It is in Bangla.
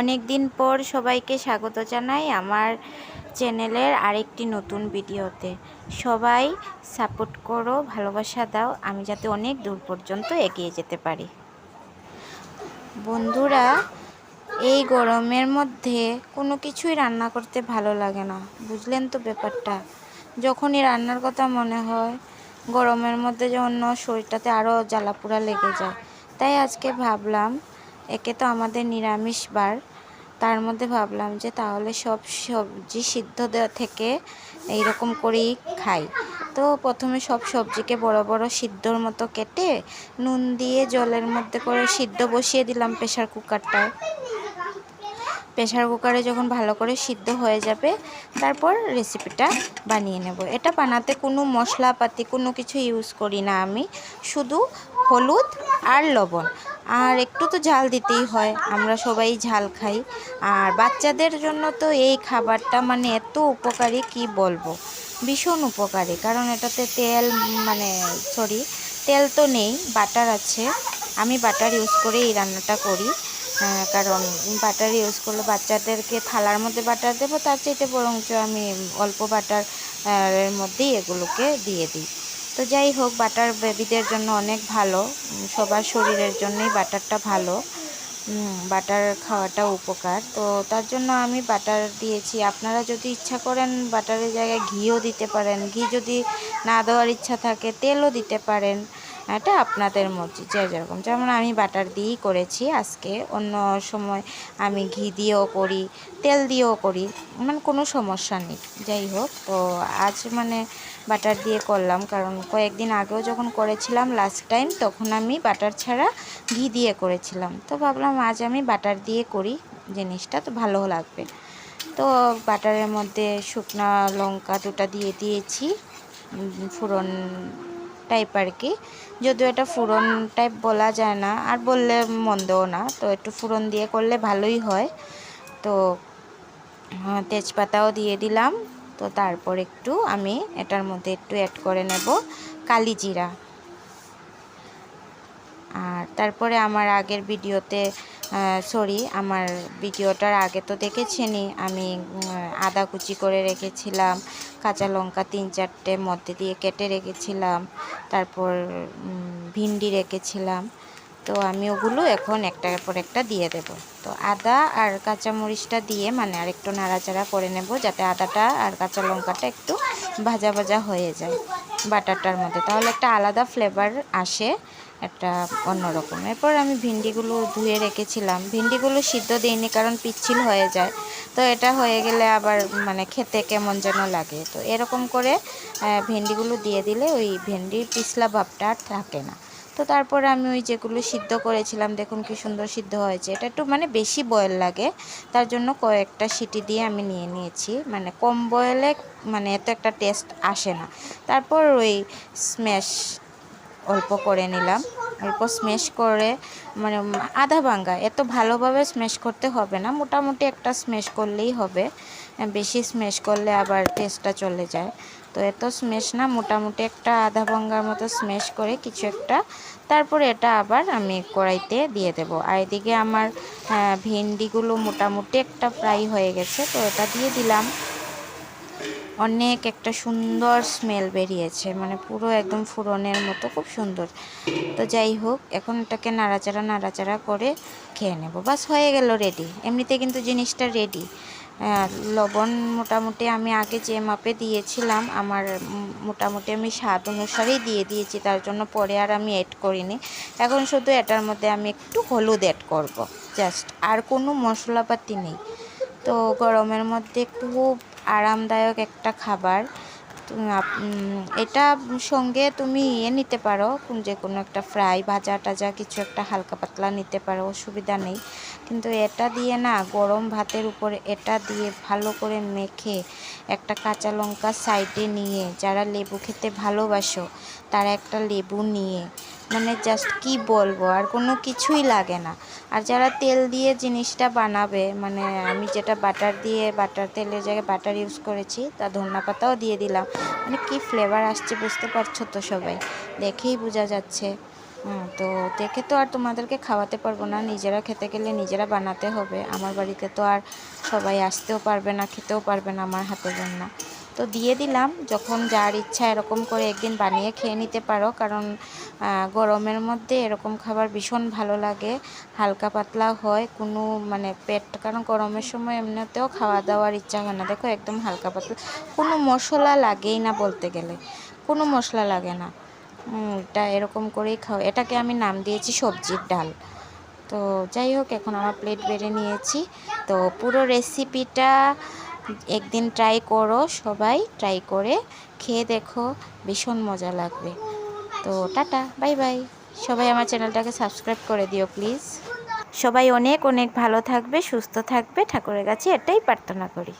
অনেক দিন পর সবাইকে স্বাগত জানাই আমার চ্যানেলের আরেকটি নতুন ভিডিওতে। সবাই সাপোর্ট করো, ভালোবাসা দাও, আমি যাতে অনেক দূর পর্যন্ত এগিয়ে যেতে পারি। বন্ধুরা, এই গরমের মধ্যে কোনো কিছুই রান্না করতে ভালো লাগে না, বুঝলেন তো ব্যাপারটা? যখনই রান্নার কথা মনে হয়, গরমের মধ্যে অন্য শরীরটাতে আরও জ্বালাপোড়া লেগে যায়। তাই আজকে ভাবলাম একে তো আমাদের নিরামিষ বার। তার মধ্যে ভাবলাম যে তাহলে সব সবজি সিদ্ধ থেকে এইরকম করেই খাই। তো প্রথমে সব সবজিকে বড় বড় সিদ্ধর মতো কেটে নুন দিয়ে জলের মধ্যে করে সিদ্ধ বসিয়ে দিলাম প্রেশার কুকারটায়। প্রেশার কুকারে যখন ভালো করে সিদ্ধ হয়ে যাবে, তারপর রেসিপিটা বানিয়ে নেব। এটা বানাতে কোনো মশলাপাতি, কোনো কিছু ইউজ করি না আমি। শুধু হলুদ আর লবণ। আর একটু তো ঝাল দিতেই হয়, আমরা সবাই ঝাল খাই। আর বাচ্চাদের জন্য তো এই খাবারটা মানে এত উপকারী, কি বলব? ভীষণ উপকারী, কারণ এটাতে তেল মানে সরি তেল তো নেই বাটার আছে। আমি বাটার ইউজ করে এই রান্নাটা করি। কারণ বাটার ইউজ করলে বাচ্চাদেরকে থালার মধ্যে বাটার দেবো, তার চাইতে বরঞ্চ আমি অল্প বাটার এর মধ্যেই এগুলোকে দিয়ে দিই। তো যাই হোক, বাটার বেবিদের জন্য অনেক ভালো। সবার শরীরের জন্যই বাটারটা ভালো। বাটার খাওয়াটা উপকার। তো তার জন্য আমি বাটার দিয়েছি। আপনারা যদি ইচ্ছা করেন বাটারের জায়গায় ঘিও দিতে পারেন। ঘি যদি না দেওয়ার ইচ্ছা থাকে, তেলও দিতে পারেন। এটা আপনাদের মর্জি, যে যেরকম। যেমন আমি বাটার দিয়েই করেছি আজকে। অন্য সময় আমি ঘি দিয়েও করি, তেল দিয়েও করি মানে কোনো সমস্যা নেই। যাই হোক, তো আজ মানে বাটার দিয়ে করলাম। কারণ কয়েকদিন আগেও যখন করেছিলাম লাস্ট টাইম তখন আমি বাটার ছাড়া ঘি দিয়ে করেছিলাম। তো ভাবলাম আজ আমি বাটার দিয়ে করি, জিনিসটা তো ভালো লাগবে। তো বাটারের মধ্যে শুকনা লঙ্কা দুটা দিয়ে দিয়েছি ফুরন টাইপ আর কি। যদিও এটা ফুরন টাইপ বলা যায় না, আর বললে মন্দও না, তো একটু ফুরন দিয়ে করলে ভালোই হয়। তো তেজপাতাও দিয়ে দিলাম, তো তারপর একটু আমি এটার মধ্যে একটু অ্যাড করে নেব কালি জিরা। আর তারপরে আমার আগের ভিডিওতে সরি আমার ভিডিওটার আগে তো দেখেছেনই। আমি আদা কুচি করে রেখেছিলাম, কাঁচা লঙ্কা তিন চারটে মধ্যে দিয়ে কেটে রেখেছিলাম, তারপর ভিন্ডি রেখেছিলাম। তো আমি ওগুলো এখন একটার পর একটা দিয়ে দেব। তো আদা আর কাঁচামরিচটা দিয়ে মানে আর একটু নাড়াচাড়া করে নেব, যাতে আদাটা আর কাঁচা লঙ্কাটা একটু ভাজা ভাজা হয়ে যায় বাটারটার মধ্যে। তাহলে একটা আলাদা ফ্লেভার আসে, একটা অন্যরকম এরপর আমি ভিন্ডিগুলো ধুয়ে রেখেছিলাম। ভিন্ডিগুলো সিদ্ধ দিইনি কারণ পিচ্ছিল হয়ে যায়। তো এটা হয়ে গেলে আবার মানে খেতে কেমন যেন লাগে। তো এরকম করে ভেন্ডিগুলো দিয়ে দিলে ওই ভেন্ডির পিছলা ভাবটা আর থাকে না। তো তারপরে আমি ওই যেগুলো সিদ্ধ করেছিলাম, দেখুন কি সুন্দর সিদ্ধ হয়েছে। এটা একটু মানে বেশি বয়েল লাগে, তার জন্য কয়েকটা সিটি দিয়ে আমি নিয়ে নিয়েছি। মানে কম বয়েলে মানে এত একটা টেস্ট আসে না। তারপর ওই স্ম্যাশ অল্প করে নিলাম। অল্প স্ম্যাশ করে মানে আধা ভাঙ্গা, এত ভালোভাবে স্ম্যাশ করতে হবে না। মোটামুটি একটা স্ম্যাশ করলেই হবে। বেশি স্ম্যাশ করলে আবার টেস্টটা চলে যায়। তো এত স্মেশ না, মোটামুটি একটা আধা ভঙ্গার মতো স্মেশ করে কিছু একটা। তারপরে এটা আবার আমি কড়াইতে দিয়ে দেব। আর এদিকে আমার ভেন্ডিগুলো মোটামুটি একটা ফ্রাই হয়ে গেছে, তো এটা দিয়ে দিলাম। অনেক একটা সুন্দর স্মেল বেরিয়েছে মানে পুরো একদম ফুরনের মতো, খুব সুন্দর। তো যাই হোক, এখন এটাকে নাড়াচাড়া নাড়াচাড়া করে খেয়ে নেব। বাস হয়ে গেল রেডি এমনিতে কিন্তু জিনিসটা রেডি লবণ মোটামুটি আমি আগে যে মাপে দিয়েছিলাম, আমার মোটামুটি আমি স্বাদ অনুসারেই দিয়ে দিয়েছি, তার জন্য পরে আর আমি অ্যাড করিনি। এখন শুধু এটার মধ্যে আমি একটু হলুদ অ্যাড করব জাস্ট আর কোনো মশলাপাতি নেই। তো গরমের মধ্যে খুব আরামদায়ক একটা খাবার। এটা সঙ্গে তুমি ইয়ে নিতে পারো, যে কোনো একটা ফ্রাই ভাজা টাজা কিছু একটা হালকা পাতলা নিতে পারো, অসুবিধা নেই। কিন্তু এটা দিয়ে না গরম ভাতের উপরে এটা দিয়ে ভালো করে মেখে একটা কাঁচা লঙ্কা সাইডে নিয়ে, যারা লেবু খেতে ভালোবাসো তারা একটা লেবু নিয়ে। মানে জাস্ট কি বলব, আর কোনো কিছুই লাগে না। আর যারা তেল দিয়ে জিনিসটা বানাবে মানে আমি যেটা বাটার দিয়ে বাটার তেলের জায়গায় বাটার ইউজ করেছি, তা ধন্যা পাতাও দিয়ে দিলাম। মানে কি ফ্লেভার আসছে বুঝতে পারছ তো সবাই? দেখেই বোঝা যাচ্ছে। তো দেখে তো আর তোমাদেরকে খাওয়াতে পারব না। নিজেরা খেতে গেলে নিজেরা বানাতে হবে। আমার বাড়িতে তো আর সবাই আসতেও পারবে না, খেতেও পারবে না আমার হাতের রান্না। তো দিয়ে দিলাম। যখন যার ইচ্ছা এরকম করে একদিন বানিয়ে খেয়ে নিতে পারো। কারণ গরমের মধ্যে এরকম খাবার ভীষণ ভালো লাগে। হালকা পাতলা হয়। কোনো মানে পেট, কারণ গরমের সময় এমনিতেও খাওয়া দাওয়ার ইচ্ছা হয় না। দেখো একদম হালকা পাতলা। কোনো মশলা লাগেই না বলতে গেলে। কোনো মশলা লাগে না। এটা এরকম করেই খাও। এটাকে আমি নাম দিয়েছি সবজির ডাল। তো যাই হোক, এখন আমার প্লেট বেড়ে নিয়েছি। তো পুরো রেসিপিটা একদিন ট্রাই করো সবাই ট্রাই করে খেয়ে দেখো, ভীষণ মজা লাগবে। তো টাটা বাই বাই সবাই আমার চ্যানেলটাকে সাবস্ক্রাইব করে দিও প্লিজ সবাই অনেক অনেক ভালো থাকবে, সুস্থ থাকবে। ঠাকুরের কাছে এটাই প্রার্থনা করি।